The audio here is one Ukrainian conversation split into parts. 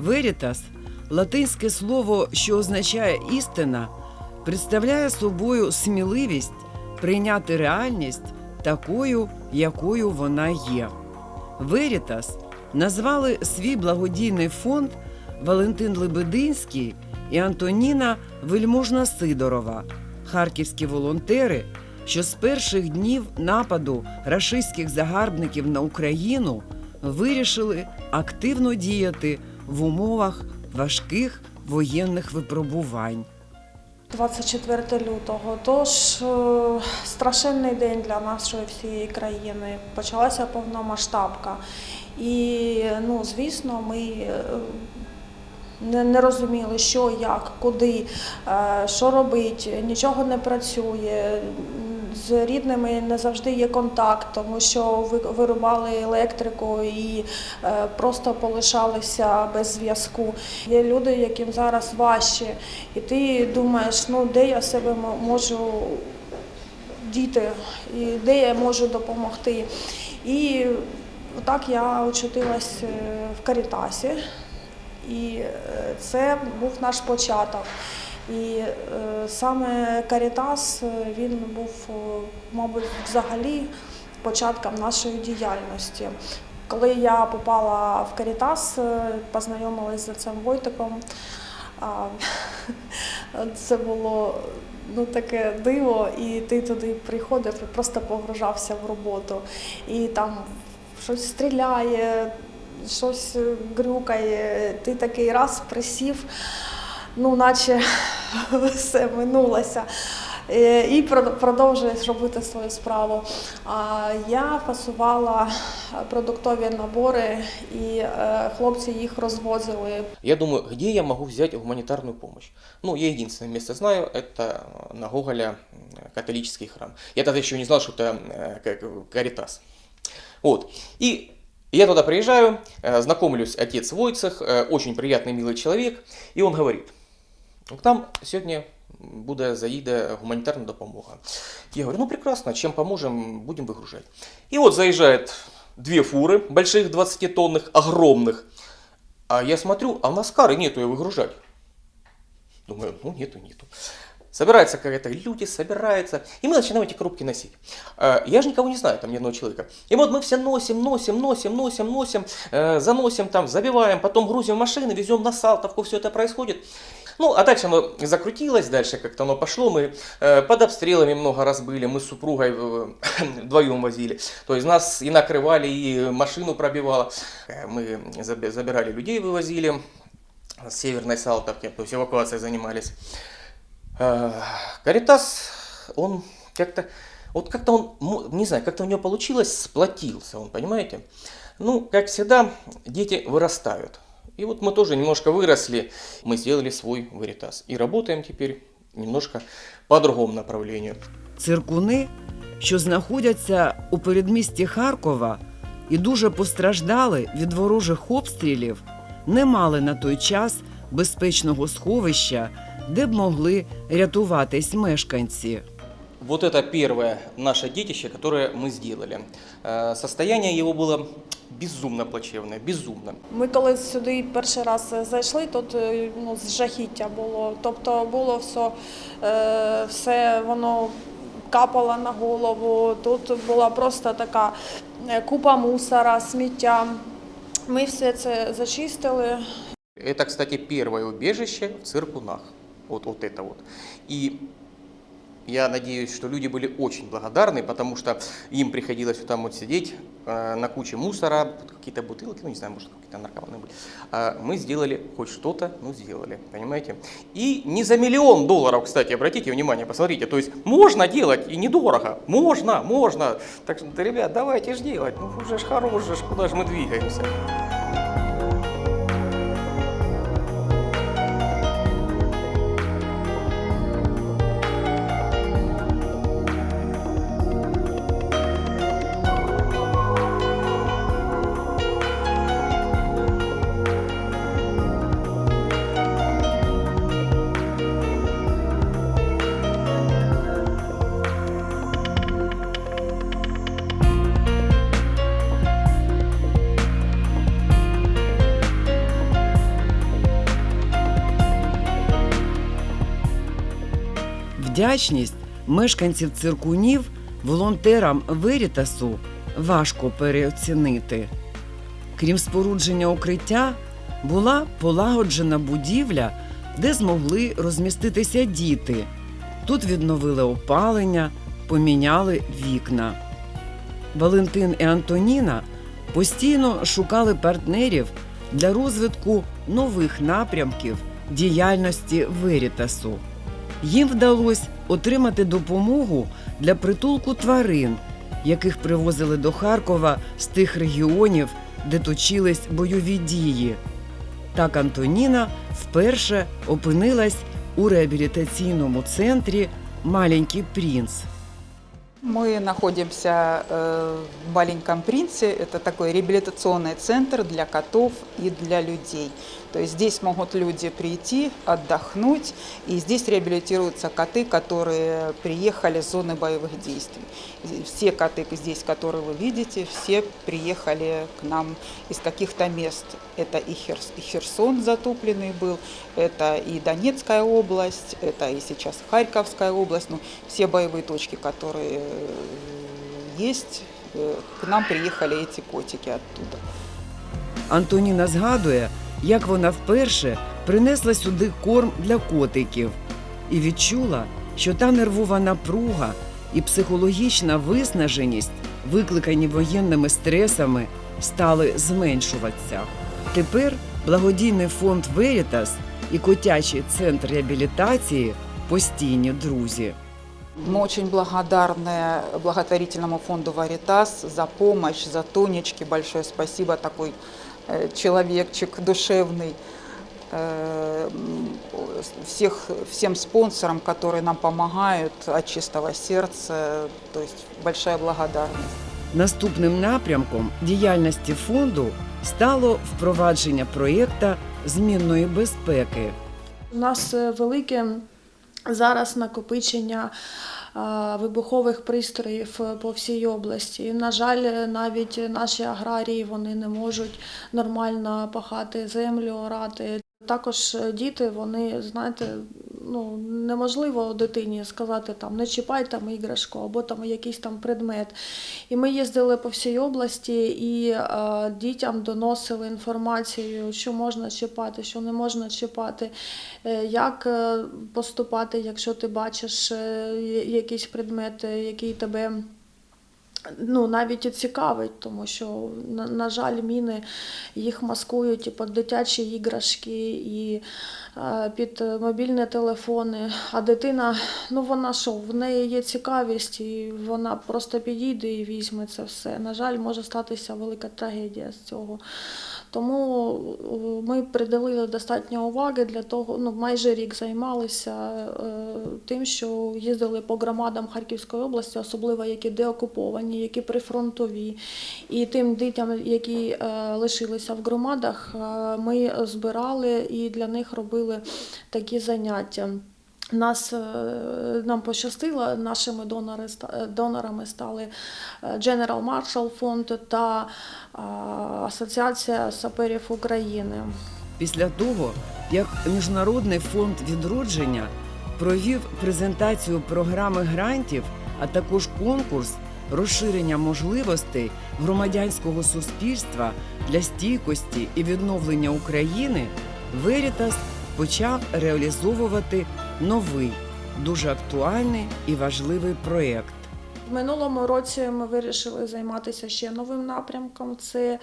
Верітас, латинське слово, що означає істина, представляє собою сміливість прийняти реальність такою, якою вона є. Верітас назвали свій благодійний фонд Валентин Лебединський і Антоніна Вельможна Сидорова, харківські волонтери, що з перших днів нападу рашистських загарбників на Україну вирішили активно діяти в умовах важких воєнних випробувань. 24 лютого. Тож е, страшенний день для нашої всієї країни. Почалася повномасштабка. І, ну, звісно, ми е, не, розуміли, що, як, куди, е, що робити, нічого не працює. З рідними не завжди є контакт, тому що ви- вирубали електрику і е, просто полишалися без зв'язку. Є люди, яким зараз важче, і ти думаєш, ну де я себе можу діти, і де я можу допомогти. І так я очутилась е, в Карітасі, і е, це був наш початок. І е, саме Карітас е, він був, е, мабуть, взагалі початком нашої діяльності. Коли я попала в Карітас, познайомилась з отцем Войтиком. Це було ну, таке диво, і ти туди приходив і просто погружався в роботу. І там щось стріляє, щось грюкає, ти такий раз присів, ну наче все минулося. Е, І прод- продовжуєш робити свою справу. А я фасувала продуктові набори, і е, хлопці їх розвозили Я думаю, где я могу взять гуманитарную помощь? Ну, я единственное место знаю, это на Гоголя м, католический храм. Я тогда еще не знал, что это э, как Каритас. Вот. И я туда приезжаю, э, знакомлюсь, отец Войцех, э, очень приятный, милый человек, и он говорит, к нам сегодня буде заїде гуманітарна допомога. Я говорю, ну прекрасно, чем поможем, будем выгружать. И вот заезжает две фуры, больших 20-тонных, огромных, а я смотрю, а у нас кары нету ее выгружать. Думаю, ну нету, нету. Собираются какая-то люди, собираются, и мы начинаем эти коробки носить. Э, Я же никого не знаю, там ни одного человека. И вот мы все носим, носим, носим, носим, носим, э, заносим там, забиваем, потом грузим в машины, везем на Салтовку, все это происходит. Ну, а дальше оно закрутилось, дальше как-то оно пошло, мы э, под обстрелами много раз были, мы с супругой э, вдвоем возили. То есть нас и накрывали, и машину пробивало. Э, Мы заби- забирали людей, вывозили с северной Салтовки, то есть эвакуацией занимались. Э, Каритас, он как-то, вот как-то он, мо- не знаю, как-то у него получилось, сплотился он, понимаете? Ну, как всегда, дети вырастают. И вот мы тоже немножко выросли, мы сделали свой варитас. И работаем теперь немножко по другому направлению. Циркуни, що знаходяться у передмісті Харкова і дуже постраждали від ворожих обстрілів, не мали на той час безпечного сховища, де б могли рятуватись мешканці. Вот это первое наше детище, которое мы сделали. Э, Состояние его было безумно плачевное, безумно. Ми коли сюди перший раз зайшли, тут е, ну, з жахіття було. Тобто було все, е, все воно капало на голову. Тут була просто така е, купа мусора, сміття. Ми все це зачистили. Это, кстати, первое убежище в Циркунах. Вот, вот это вот. И я надеюсь, что люди были очень благодарны, потому что им приходилось там вот сидеть э, на куче мусора, какие-то бутылки, ну не знаю, может какие-то наркоманы были. А мы сделали хоть что-то, ну сделали, понимаете? И не за миллион долларов, кстати, обратите внимание, посмотрите, то есть можно делать и недорого, можно, можно. Так что, да, ребят, давайте ж делать, ну уже ж хорош же, куда же мы двигаемся. Вдячність мешканців циркунів волонтерам Верітасу важко переоцінити. Крім спорудження укриття, була полагоджена будівля, де змогли розміститися діти. Тут відновили опалення, поміняли вікна. Валентин і Антоніна постійно шукали партнерів для розвитку нових напрямків діяльності Верітасу. Їм вдалося отримати допомогу для притулку тварин, яких привозили до Харкова з тих регіонів, де точились бойові дії. Так Антоніна вперше опинилась у реабілітаційному центрі Маленький принц. Мы находимся э, в Маленьком Принце. Это такой реабилитационный центр для котов и для людей. То есть здесь могут люди прийти, отдохнуть. И здесь реабилитируются коты, которые приехали с зоны боевых действий. Все коты здесь, которые вы видите, все приехали к нам из каких-то мест. Это и Херс- и Херсон затопленный был, это и Донецкая область, это и сейчас Харьковская область. Ну, все боевые точки, которые есть, э, к нам приехали эти котики оттуда. Антоніна згадує, як вона вперше принесла сюди корм для котиків і відчула, що та нервова напруга і психологічна виснаженість, викликані воєнними стресами, стали зменшуватися. Тепер благодійний фонд Верітас і котячий центр реабілітації постійні друзі. Мы очень благодарны благотворительному фонду «Варитас» за помощь, за Тонечки. Большое спасибо, такой э, человечек душевный. Э, м, Всех, всем спонсорам, которые нам помогают от чистого сердца. То есть большая благодарность. Наступним напрямком діяльності фонду стало впровадження проєкта змінної безпеки. У нас е, велике зараз накопичення вибухових пристроїв по всій області. На жаль, навіть наші аграрії вони не можуть нормально пахати землю, орати. Також діти, вони, знаєте, ну неможливо дитині сказати там не чіпай там іграшку або там якийсь там предмет. І ми їздили по всій області і е, дітям доносили інформацію, що можна чіпати, що не можна чіпати, е, як е, поступати, якщо ти бачиш е, якийсь предмет, який тебе. Ну, навіть цікавить, тому що, на, на жаль, міни їх маскують і під дитячі іграшки, і е, під мобільні телефони. А дитина, ну вона що, в неї є цікавість, і вона просто підійде і візьме це все. На жаль, може статися велика трагедія з цього. Тому е, ми приділили достатньо уваги для того, ну майже рік займалися е, тим, що їздили по громадам Харківської області, особливо які деокуповані, які прифронтові. І тим дітям, які е, лишилися в громадах, ми збирали і для них робили такі заняття. Нас е, нам пощастило, нашими донори е, донорами стали е, General Marshall Fund та Асоціація саперів України. Після того, як Міжнародний фонд відродження провів презентацію програми грантів, а також конкурс розширення можливостей громадянського суспільства для стійкості і відновлення України, Верітас почав реалізовувати новий, дуже актуальний і важливий проєкт. Минулому році ми вирішили займатися ще новим напрямком. Це е,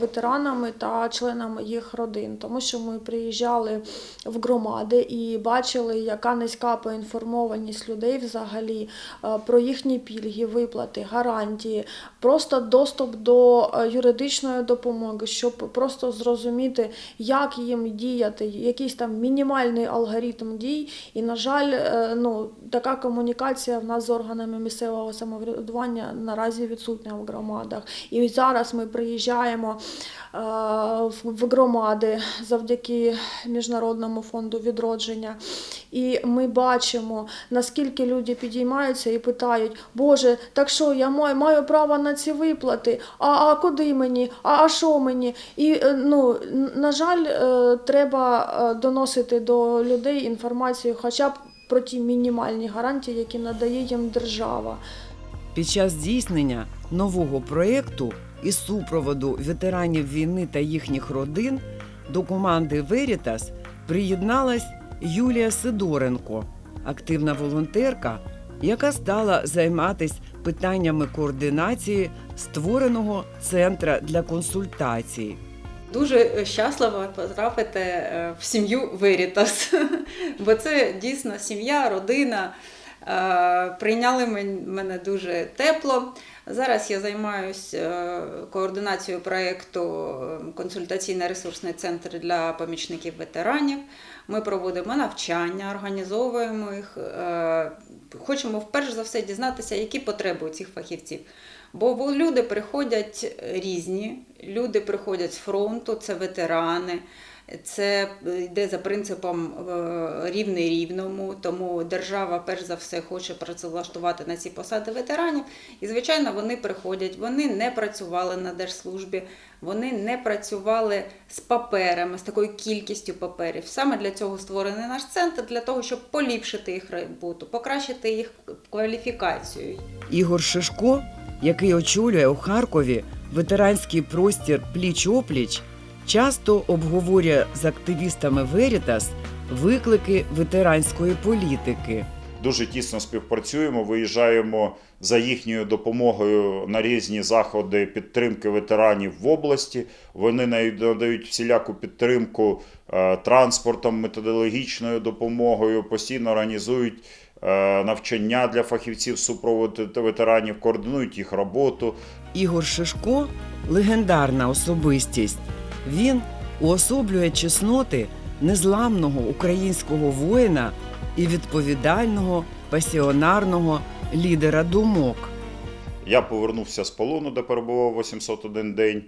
ветеранами та членами їх родин, тому що ми приїжджали в громади і бачили, яка низька поінформованість людей взагалі е, про їхні пільги, виплати, гарантії, просто доступ до е, юридичної допомоги, щоб просто зрозуміти, як їм діяти, якийсь там мінімальний алгоритм дій. І, на жаль, ну, така комунікація в нас з органами місцевого самоврядування наразі відсутня в громадах. І зараз ми приїжджаємо е, в громади завдяки Міжнародному фонду відродження. І ми бачимо, наскільки люди підіймаються і питають: Боже, так що я маю, маю право на ці виплати? А, а куди мені? А, а що мені? І е, ну, на жаль, е, треба доносити до людей інформацію, хоча б про ті мінімальні гарантії, які надає їм держава. Під час здійснення нового проєкту із супроводу ветеранів війни та їхніх родин до команди Верітас приєдналась Юлія Сидоренко, активна волонтерка, яка стала займатися питаннями координації створеного центра для консультацій. Дуже щаслива потрапити е, в сім'ю Верітас, бо це дійсно сім'я, родина. Е, Прийняли мене дуже тепло. Зараз я займаюся координацією проєкту е, консультаційно-ресурсний центр для помічників ветеранів. Ми проводимо навчання, організовуємо їх. Е, Хочемо вперше за все дізнатися, які потреби у цих фахівців. Бо люди приходять різні, люди приходять з фронту, це ветерани, це йде за принципом е, рівний рівному, тому держава перш за все хоче працевлаштувати на ці посади ветеранів. І, звичайно, вони приходять, вони не працювали на держслужбі, вони не працювали з паперами, з такою кількістю паперів. Саме для цього створений наш центр, для того, щоб поліпшити їх роботу, покращити їх кваліфікацію. Ігор Шишко, який очолює у Харкові ветеранський простір пліч-опліч, часто обговорює з активістами Верітас виклики ветеранської політики. дуже тісно співпрацюємо, виїжджаємо за їхньою допомогою на різні заходи підтримки ветеранів в області. Вони надають всіляку підтримку е, транспортом, методологічною допомогою, постійно організують навчання для фахівців супроводу ветеранів, координують їх роботу. Ігор Шишко легендарна особистість. Він уособлює чесноти незламного українського воїна і відповідального пасіонарного лідера думок. Я повернувся з полону, де перебував 801 день.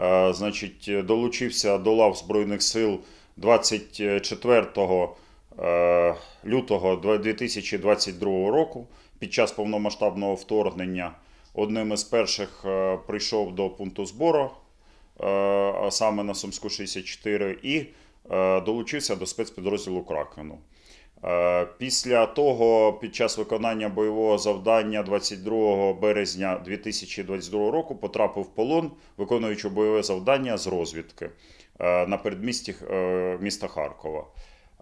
Е, Значить, долучився до лав Збройних сил 24 е, лютого 2022 року під час повномасштабного вторгнення. Одним із перших е, прийшов до пункту збору, е, саме на Сумську 64, і е, долучився до спецпідрозділу Кракену. Е, Після того, під час виконання бойового завдання 22 березня 2022 року потрапив в полон, виконуючи бойове завдання з розвідки е, на передмісті е, міста Харкова.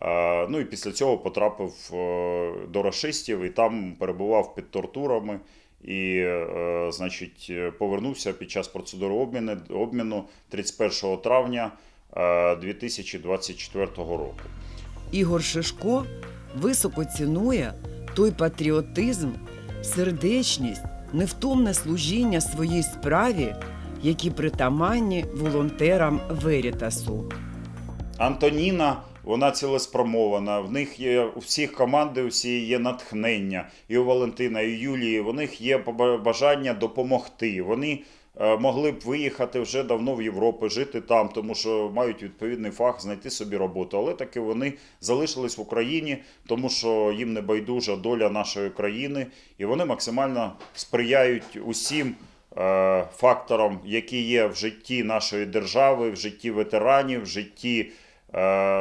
Е, Ну і після цього потрапив е, до рашистів і там перебував під тортурами. І, е, значить, повернувся під час процедури обміну, обміну 31 травня е, 2024 року. Ігор Шишко високо цінує той патріотизм, сердечність, невтомне служіння своїй справі, які притаманні волонтерам Верітасу. Антоніна, вона цілеспромована. В них є у всіх команди, усі є натхнення. І у Валентина, і у Юлії. В них є бажання допомогти. Вони е, могли б виїхати вже давно в Європу, жити там, тому що мають відповідний фах, знайти собі роботу. Але таки вони залишились в Україні, тому що їм не байдужа доля нашої країни, і вони максимально сприяють усім е, факторам, які є в житті нашої держави, в житті ветеранів, в житті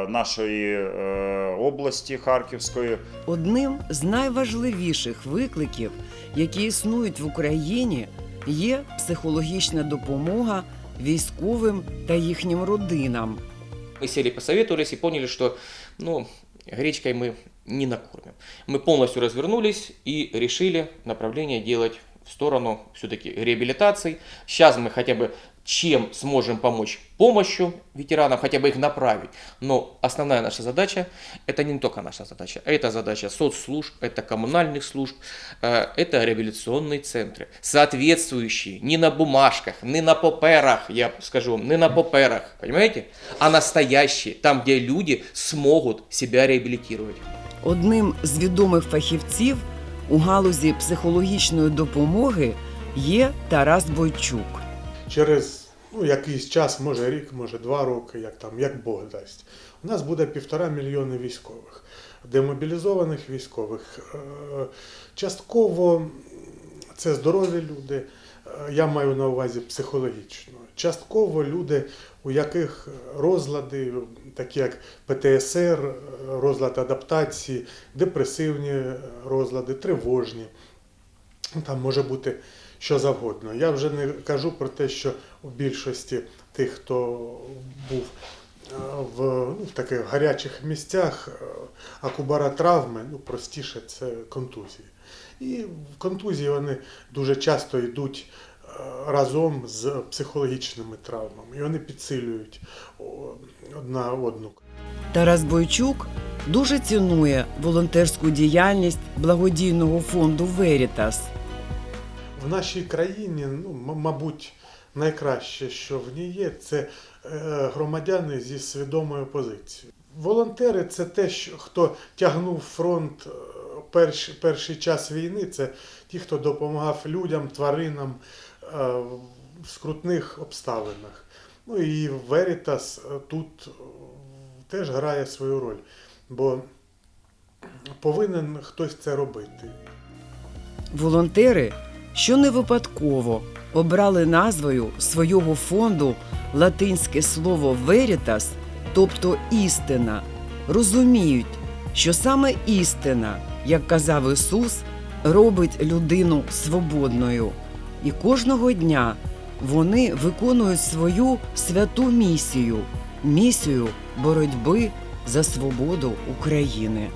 нашої е, області Харківської. Одним з найважливіших викликів, які існують в Україні, є психологічна допомога військовим та їхнім родинам. Мы сели, посоветовались и поняли, что ну, гречкой мы не накормим. Мы полностью развернулись и решили направление делать в сторону все-таки реабилитации. Сейчас мы хотя бы чем сможем помочь помощью ветеранам, хотя бы их направить. Но основная наша задача, это не только наша задача, это задача соцслужб, это коммунальных служб, э, это реабилитационные центры, соответствующие не на бумажках, не на паперах, я скажу вам, не на паперах, понимаете, а настоящие, там, где люди смогут себя реабилитировать. Одним з відомих фахівців у галузі психологічної допомоги є Тарас Бойчук. через ну, якийсь час, може рік, може два роки, як там, як Бог дасть. У нас буде півтора мільйони військових, демобілізованих військових. Е, Частково це здорові люди, е, я маю на увазі психологічно. Частково люди, у яких розлади, такі як ПТСР, розлад адаптації, депресивні розлади, тривожні. Там може бути що завгодно. Я вже не кажу про те, що в більшості тих, хто був е, в, ну, в таких гарячих місцях, е, акубара травми, ну простіше це контузії. І в контузії вони дуже часто йдуть е, разом з психологічними травмами, і вони підсилюють одна одну. Тарас Бойчук дуже цінує волонтерську діяльність благодійного фонду Верітас. В нашій країні, ну, мабуть, найкраще, що в ній є, це е, громадяни зі свідомою позицією. Волонтери це те, хто тягнув фронт е, перший, перший час війни, це ті, хто допомагав людям, тваринам е, в скрутних обставинах. Ну і е, тут теж грає свою роль, бо повинен хтось це робити. Волонтери, що не випадково обрали назвою свого фонду латинське слово Veritas, тобто істина, розуміють, що саме істина, як казав Ісус, робить людину свободною. І кожного дня вони виконують свою святу місію місію боротьби за свободу України.